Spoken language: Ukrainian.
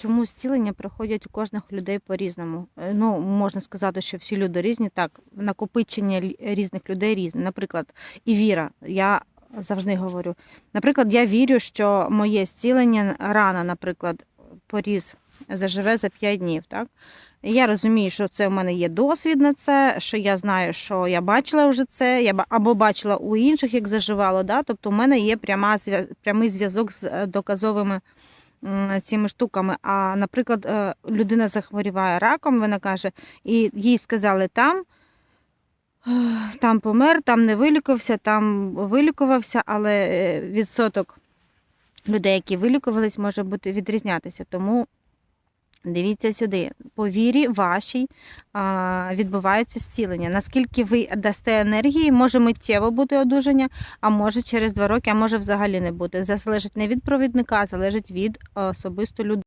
чому зцілення приходять у кожних людей по-різному. Е, Ну, можна сказати, що всі люди різні. Так, накопичення різних людей різне. Наприклад, і віра. Я завжди говорю. Наприклад, я вірю, що моє зцілення рана, наприклад, поріз заживе за 5 днів. Так? Я розумію, що це в мене є досвід на це, що я знаю, що я бачила вже це, або бачила у інших, як заживало. Да? Тобто, у мене є пряма прямий зв'язок з е, доказовими цими штуками. А, наприклад, е, людина захворіває раком, вона каже, і їй сказали там. Там помер, там не вилікувався, там вилікувався, але е, відсоток людей, які вилікувались, може бути відрізнятися. Тому дивіться сюди. По вірі вашій відбувається зцілення. Наскільки ви дасте енергії, може миттєво бути одужання, а може через два роки, а може взагалі не бути. Це залежить не від провідника, залежить від е, особисто людини.